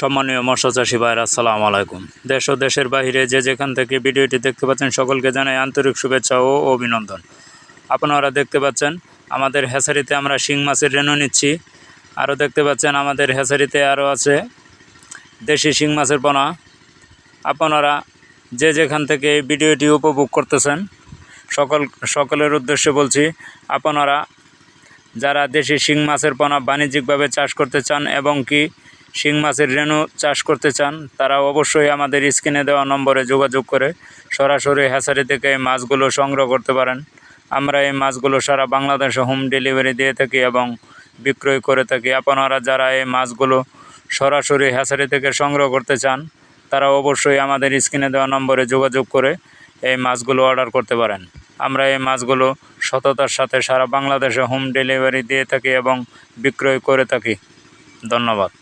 সম্মানীয় মৎস্য চাষী ভাইরা আসসালামু আলাইকুম। দেশ ও দেশের বাইরে যে যেখান থেকে ভিডিওটি দেখতে পাচ্ছেন, সকলকে জানাই আন্তরিক শুভেচ্ছা ও অভিনন্দন। আপনারা দেখতে পাচ্ছেন, আমাদের হ্যাচারিতে আমরা শিং মাছের রেণু নিচ্ছি। আরও দেখতে পাচ্ছেন, আমাদের হ্যাচারিতে আরও আছে দেশি শিং মাছের পোনা। আপনারা যে যেখান থেকে এই ভিডিওটি উপভোগ করতেছেন, সকল, সকলের উদ্দেশ্যে বলছি, আপনারা যারা দেশি শিং মাছের পোনা বাণিজ্যিকভাবে চাষ করতে চান এবং কি শিং মাছের রেণু চাষ করতে চান তারা অবশ্যই আমাদের স্ক্রিনে দেওয়া নম্বরে যোগাযোগ করে সরাসরি হ্যাচারি থেকে এই মাছগুলো সংগ্রহ করতে পারেন। আমরা এই মাছগুলো সারা বাংলাদেশে হোম ডেলিভারি দিয়ে থাকি এবং বিক্রয় করে থাকি। আপনারা যারা এই মাছগুলো সরাসরি হ্যাচারি থেকে সংগ্রহ করতে চান তারা অবশ্যই আমাদের স্ক্রিনে দেওয়া নম্বরে যোগাযোগ করে এই মাছগুলো অর্ডার করতে পারেন। আমরা এই মাছগুলো সততার সাথে সারা বাংলাদেশে হোম ডেলিভারি দিয়ে থাকি এবং বিক্রয় করে থাকি। ধন্যবাদ।